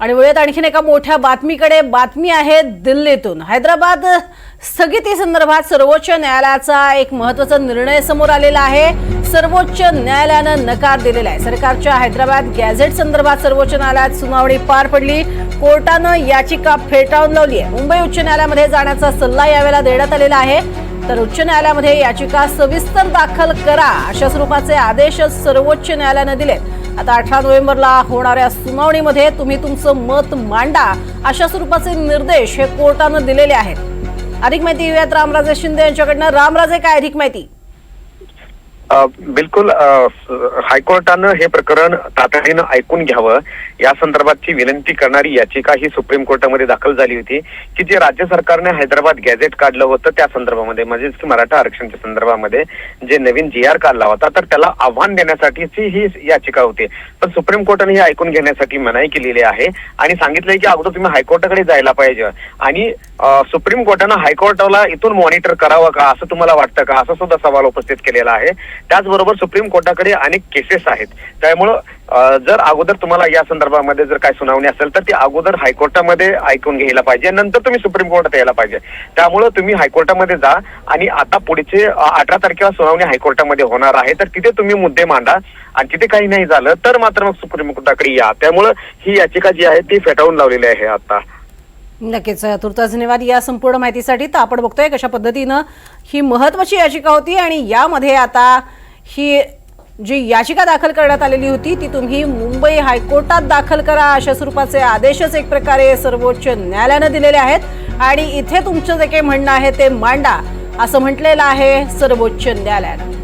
आणि वळूयात आणखीन एका मोठ्या बातमीकडे. बातमी आहे दिल्लीतून. हैदराबाद स्थगिती संदर्भात सर्वोच्च न्यायालयाचा एक महत्त्वाचा निर्णय समोर आलेला आहे. सर्वोच्च न्यायालयानं नकार दिलेला आहे. सरकारच्या हैदराबाद गॅझेट संदर्भात सर्वोच्च न्यायालयात सुनावणी पार पडली. कोर्टानं याचिका फेटाळून लावली आहे. मुंबई उच्च न्यायालयामध्ये जाण्याचा सल्ला यावेळेला देण्यात आलेला आहे. तर उच्च न्यायालयामध्ये याचिका सविस्तर दाखल करा अशा स्वरूपाचे आदेश सर्वोच्च न्यायालयानं दिलेत. आता अठरा नोव्हेंबरला होणाऱ्या सुनावणीमध्ये तुम्ही तुमचं मत मांडा अशा स्वरूपाचे निर्देश हे कोर्टानं दिलेले आहेत. अधिक माहिती घेऊयात रामराजे शिंदे यांच्याकडनं. रामराजे काय अधिक माहिती? बिलकुल हायकोर्टानं हे प्रकरण तातडीनं ऐकून घ्यावं. या संदर्भातची विनंती करणारी याचिका ही सुप्रीम कोर्टामध्ये दाखल झाली होती की जे राज्य सरकारने हैदराबाद गॅझेट काढलं होतं त्या संदर्भामध्ये म्हणजेच की मराठा आरक्षणच्या संदर्भामध्ये जे नवीन जी आर काढला होता तर त्याला आव्हान देण्यासाठीची ही याचिका होती. पण सुप्रीम कोर्टाने ही ऐकून घेण्यासाठी मनाई केलेली आहे आणि सांगितलंय की अगोदर तुम्ही हायकोर्टाकडे जायला पाहिजे. आणि सुप्रीम कोर्टानं हायकोर्टाला इथून मॉनिटर करावं का? असं तुम्हाला वाटतं का? असा सुद्धा सवाल उपस्थित केलेला आहे. त्याचबरोबर सुप्रीम कोर्टाकडे अनेक केसेस आहेत. त्यामुळं जर अगोदर तुम्हाला या संदर्भामध्ये जर काय सुनावणी असेल तर ती अगोदर हायकोर्टामध्ये ऐकून घ्यायला पाहिजे. नंतर तुम्ही सुप्रीम कोर्टात यायला पाहिजे. त्यामुळं तुम्ही हायकोर्टामध्ये जा आणि आता पुढचे अठरा तारखेला सुनावणी हायकोर्टामध्ये होणार आहे. तर तिथे तुम्ही मुद्दे मांडा. आणि तिथे काही नाही झालं तर मात्र मग सुप्रीम कोर्टाकडे या. त्यामुळं ही याचिका जी आहे ती फेटाळून लावलेली आहे आता. नक्कीच तुर्तास धन्यवाद. या संपूर्ण माहितीसाठी तर आपण बघतोय कशा पद्धतीनं ही महत्वाची याचिका होती आणि यामध्ये आता ही जी याचिका दाखल करण्यात आलेली होती ती तुम्ही मुंबई हायकोर्टात दाखल करा अशा स्वरूपाचे आदेशच एक प्रकारे सर्वोच्च न्यायालयानं दिलेले आहेत. आणि इथे तुमचं जे काही म्हणणं आहे ते मांडा असं म्हटलेलं आहे सर्वोच्च न्यायालयानं.